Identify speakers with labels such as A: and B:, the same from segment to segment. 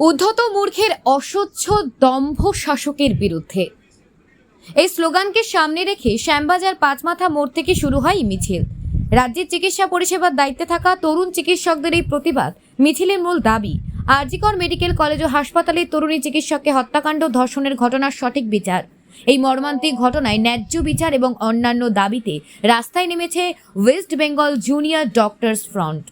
A: উদ্ধত মূর্খের অসহ্য দম্ভ শাসকের বিরুদ্ধে। এই স্লোগানকে সামনে রেখে শ্যামবাজার পাঁচমাথা মোড় থেকে শুরু হয় মিছিল। রাজ্যের চিকিৎসা পরিষেবার দায়িত্বে থাকা তরুণ চিকিৎসকদের এই প্রতিবাদ মিছিলের মূল দাবি। আরজিকর মেডিকেল কলেজ ও হাসপাতালের তরুণী চিকিৎসককে হত্যাকাণ্ড ধর্ষণের ঘটনার সঠিক বিচার। এই মর্মান্তিক ঘটনায় ন্যায্য বিচার এবং অন্যান্য দাবিতে রাস্তায় নেমেছে West Bengal junior doctors front.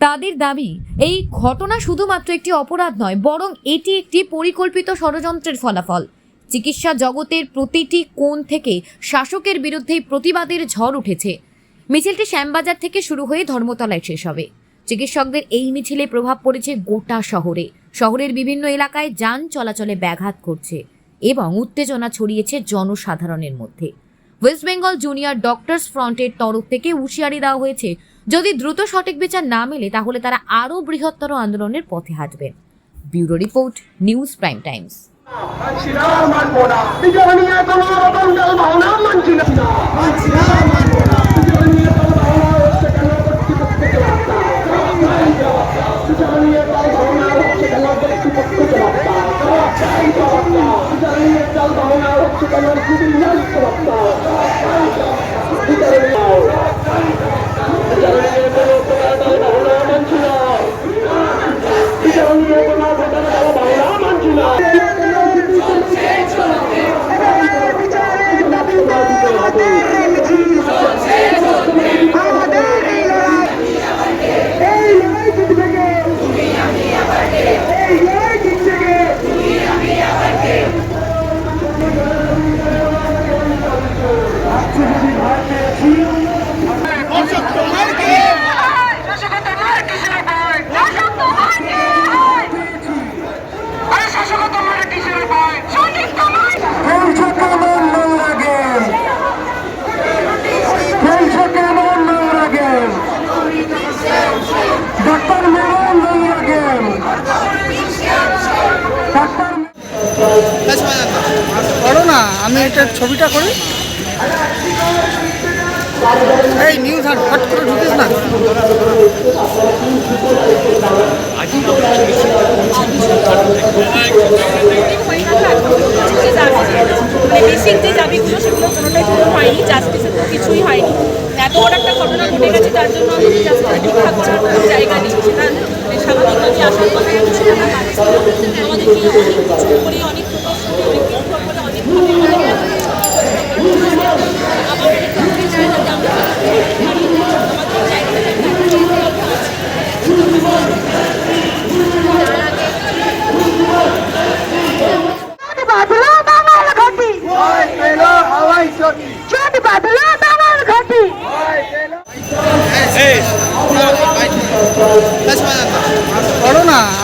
A: তাদের দাবি, এই ঘটনা শুধুমাত্র একটি অপরাধ নয়, বরং এটি একটি পরিকল্পিত ষড়যন্ত্রের ফলাফল। চিকিৎসা জগতের প্রতিটি কোণ থেকে শাসকের বিরুদ্ধে প্রতিবাদের ঝড় উঠেছে। মিছিলটি শ্যামবাজার থেকে শুরু হয়ে ধর্মতলায় শেষ হবে। চিকিৎসকদের এই মিছিলে প্রভাব পড়েছে গোটা শহরে। শহরের বিভিন্ন এলাকায় যান চলাচলে ব্যাঘাত করছে এবং উত্তেজনা ছড়িয়েছে জনসাধারণের মধ্যে। ওয়েস্ট বেঙ্গল জুনিয়র ডক্টরস ফ্রন্টের তরফ থেকে হুঁশিয়ারি দেওয়া হয়েছে, যদি দ্রুত সঠিক বিচার না মেলে, তাহলে তারা আরও বৃহত্তর আন্দোলনের পথে হাঁটবে। Bureau report, News Prime Times.
B: মানছিনা না। নিয়ে
C: এটা ছবিটা করে? এই নিউজ হাট ফট করে ঢুকিস না।
D: সেগুলো তো কিছুই হয়নি এত একটা ঘটনা ঘটে গেছে তার জন্য জায়গা আসার কথা অনেক
E: বাদলা বাঙাল ঘাটি চোট বাদলা বাঙাল ঘাটি
C: করো না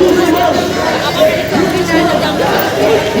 D: Thank you.